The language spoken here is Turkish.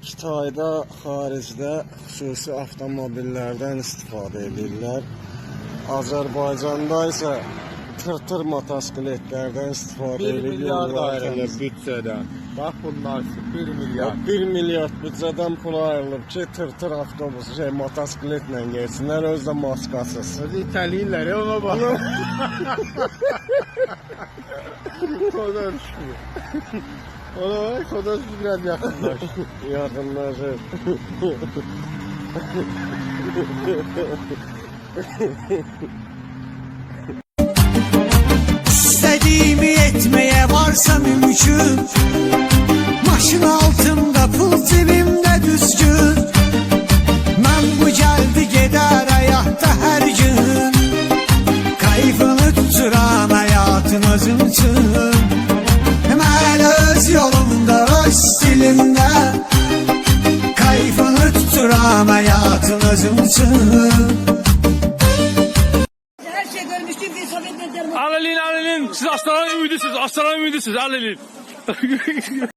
Kitayda xaricdə xüsusi avtomobillərdən istifadə edirlər. Azərbaycanda isə tır-tır motosikletlərdən istifadə 1 milyar da ayrılır bütçeden. Bak bunlar 1 milyar. 1 milyard büdcədən pul ayrılıb ki, tır-tır avtobus, şey, motosikletlə getsinlər, özü də maskasız. Özü İtalyanlar ya ona bak. Kodaş. Ona bak Kodaş biraz yakınlaş. Yaxınlaşır. etmeye varsa mümkün. Maşın altında pul cebimde düzgün. Ben bu geldi gider hayatta her gün. Kayfını tuturan hayatın özüm için Mən öz yolumda öz stilimde Kayfını tuturan hayatın özüm için Her şey görmüştüm bir Sovyetler Alelin alelin siz aslanın ümidisiniz aslanın ümidisiniz alelin.